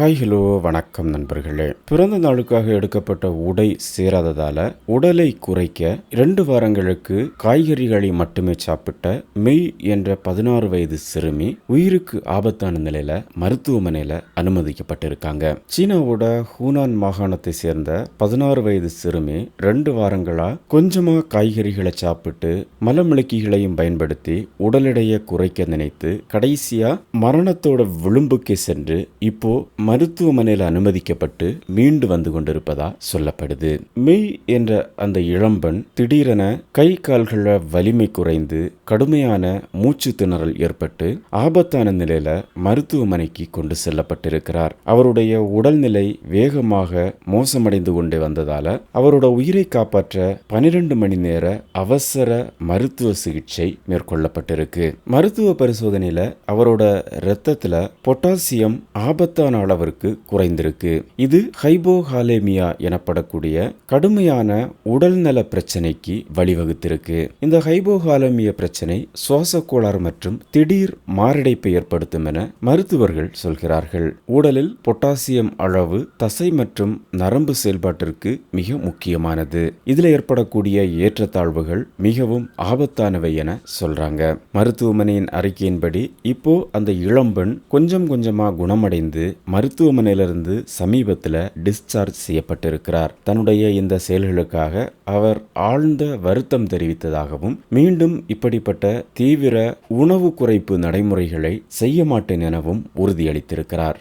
Hi hello வணக்கம் நண்பர்களே. பிறந்த நாளுக்காக எடுக்கப்பட்ட உடை சேராததால உடலை குறைக்க இரண்டு வாரங்களுக்கு காய்கறிகளை மட்டுமே சாப்பிட்ட மெய் என்ற பதினாறு வயது சிறுமி உயிருக்கு ஆபத்தான நிலையில மருத்துவமனையில அனுமதிக்கப்பட்டிருக்காங்க. சீனாவோட ஹூனான் மாகாணத்தை சேர்ந்த பதினாறு வயது சிறுமி ரெண்டு வாரங்களா கொஞ்சமா காய்கறிகளை சாப்பிட்டு மலமிளக்கிகளையும் பயன்படுத்தி உடல் எடையை குறைக்க நினைத்து கடைசியா மரணத்தோட விளிம்புக்கு சென்று இப்போ மருத்துவமனையில் அனுமதிக்கப்பட்டு மீண்டு வந்து கொண்டிருப்பதா சொல்லப்படுது. மெய் என்ற அந்த இளம்பெண் திடீரென கை கால்கள வலிமை குறைந்து கடுமையான மூச்சு திணறல் ஏற்பட்டு ஆபத்தான நிலையில மருத்துவமனைக்கு கொண்டு செல்லப்பட்டிருக்கிறார். அவருடைய உடல்நிலை வேகமாக மோசமடைந்து கொண்டே வந்ததால அவரோட உயிரை காப்பாற்ற பனிரெண்டு மணி நேர அவசர மருத்துவ சிகிச்சை மேற்கொள்ளப்பட்டிருக்கு. மருத்துவ பரிசோதனையில அவரோட இரத்தத்துல பொட்டாசியம் ஆபத்தான அளவிற்கு குறைந்திருக்கு. இது ஹைபோஹாலேமியா எனப்படக்கூடிய கடுமையான உடல்நல பிரச்சனைக்கு வழிவகுத்திருக்கு. இந்த ஹைபோஹாலேமியா பிரச்சனை சுவாச கோளாறு மற்றும் திடீர் மாரடைப்பை ஏற்படுத்தும் என மருத்துவர்கள் சொல்கிறார்கள். உடலில் பொட்டாசியம் அளவு தசை மற்றும் நரம்பு செயல்பாட்டிற்கு மிக முக்கியமானது. இதுல ஏற்படக்கூடிய ஏற்றத்தாழ்வுகள் மிகவும் ஆபத்தானவை என சொல்றாங்க. மருத்துவமனையின் அறிக்கையின்படி இப்போ அந்த இளம்பெண் கொஞ்சம் கொஞ்சமா குணமடைந்து மருத்துவமனையிலிருந்து சமீபத்தில் டிஸ்சார்ஜ் செய்யப்பட்டிருக்கிறார். தன்னுடைய இந்த செயல்களுக்காக அவர் ஆழ்ந்த வருத்தம் தெரிவித்ததாகவும் மீண்டும் இப்படிப்பட்ட தீவிர உணவு குறைப்பு நடைமுறைகளை செய்ய மாட்டேன் எனவும் உறுதியளித்திருக்கிறார்.